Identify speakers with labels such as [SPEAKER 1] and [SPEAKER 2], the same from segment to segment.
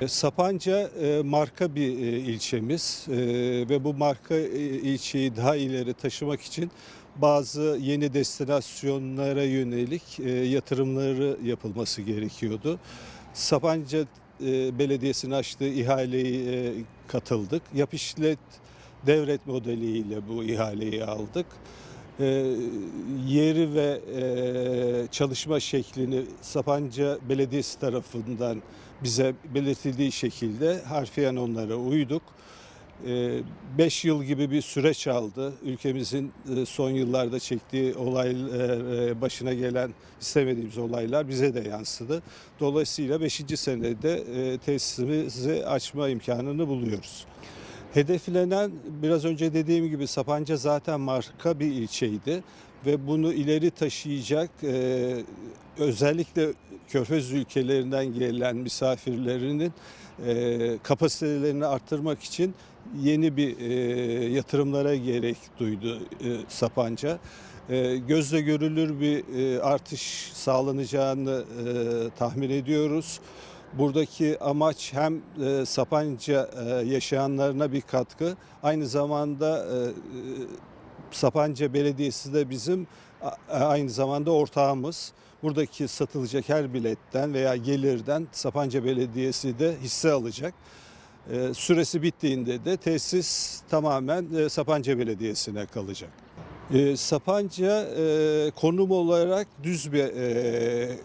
[SPEAKER 1] E, Sapanca e, marka bir e, ilçemiz E, ve bu marka e, ilçeyi daha ileri taşımak için bazı yeni destinasyonlara yönelik e, yatırımları yapılması gerekiyordu. Sapanca e, Belediyesi'nin açtığı ihaleyi e, katıldık. Yap işlet devret modeliyle bu ihaleyi aldık. E, yeri ve e, çalışma şeklini Sapanca Belediyesi tarafından bize belirtildiği şekilde harfiyen onlara uyduk. 5 yıl gibi bir süreç aldı. Ülkemizin e, son yıllarda çektiği olay e, başına gelen istemediğimiz olaylar bize de yansıdı. Dolayısıyla 5. senede tesisimizi açma imkanını buluyoruz. Hedeflenen biraz önce dediğim gibi Sapanca zaten marka bir ilçeydi ve bunu ileri taşıyacak e, özellikle Körfez ülkelerinden gelen misafirlerinin e, kapasitelerini arttırmak için yeni bir e, yatırımlara gerek duydu e, Sapanca. E, gözle görülür bir e, artış sağlanacağını e, tahmin ediyoruz. Buradaki amaç hem e, Sapanca e, yaşayanlarına bir katkı, aynı zamanda e, e, Sapanca Belediyesi de bizim a- aynı zamanda ortağımız. Buradaki satılacak her biletten veya gelirden Sapanca Belediyesi de hisse alacak. E, Süresi bittiğinde de tesis tamamen e, Sapanca Belediyesi'ne kalacak. E, Sapanca e, konum olarak düz bir e,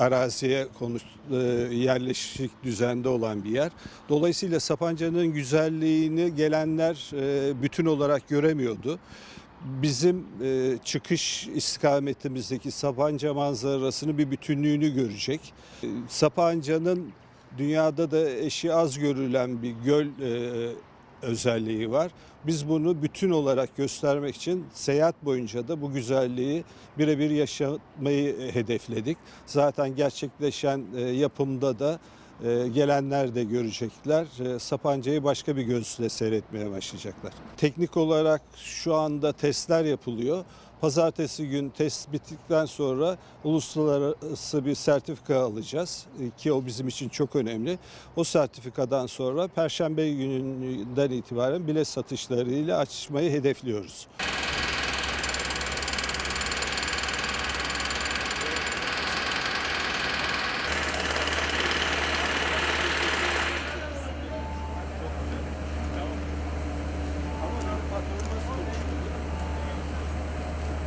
[SPEAKER 1] araziye konuş, e, yerleşik düzende olan bir yer. Dolayısıyla Sapanca'nın güzelliğini gelenler e, bütün olarak göremiyordu. Bizim e, çıkış istikametimizdeki Sapanca manzarasının bir bütünlüğünü görecek. Sapanca'nın dünyada da eşi az görülen bir göl özelliği var. Biz bunu bütün olarak göstermek için seyahat boyunca da bu güzelliği birebir yaşamayı e, hedefledik. Zaten gerçekleşen e, yapımda da e, gelenler de görecekler. E, Sapanca'yı başka bir gözle seyretmeye başlayacaklar. Teknik olarak şu anda testler yapılıyor. Pazartesi gün test bittikten sonra uluslararası bir sertifika alacağız E, ki o bizim için çok önemli. O sertifikadan sonra Perşembe gününden itibaren bilet satışlarıyla açmayı hedefliyoruz.